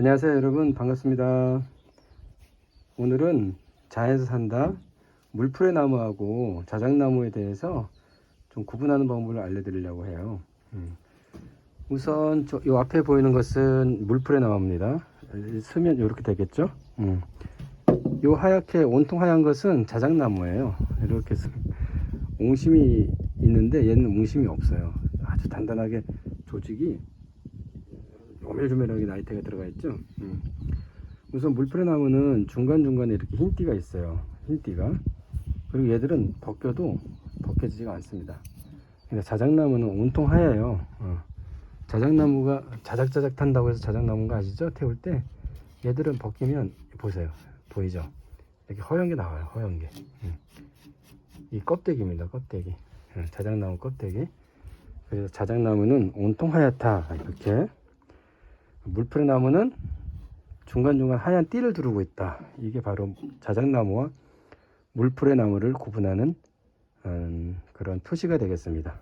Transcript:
안녕하세요 여러분. 반갑습니다. 오늘은 자연에서 산다 물풀의 나무하고 자작나무에 대해서 좀 구분하는 방법을 알려드리려고 해요. 음. 우선 저, 요 앞에 보이는 것은 물풀의 나무입니다. 쓰면 이렇게 되겠죠? 음. 요 하얗게 온통 하얀 것은 자작나무예요. 이렇게 쓰- 옹심이 있는데 얘는 옹심이 없어요. 아주 단단하게 조직이 오밀조밀하게 나이테가 들어가 있죠. 음. 우선 물풀의 나무는 중간중간에 이렇게 흰띠가 있어요. 흰띠가. 그리고 얘들은 벗겨도 벗겨지지가 않습니다. 근데 자작나무는 온통 하얘요. 어. 자작나무가 자작자작 탄다고 해서 자작나무인 거 아시죠? 태울 때 얘들은 벗기면 보세요. 보이죠? 이렇게 허연 게 나와요. 허연 게. 음. 이 껍데기입니다. 껍데기. 음, 자작나무 껍데기. 그래서 자작나무는 온통 하얗다. 이렇게. 물풀의 나무는 중간중간 하얀 띠를 두르고 있다. 이게 바로 자작나무와 물풀의 나무를 구분하는 음, 그런 표시가 되겠습니다.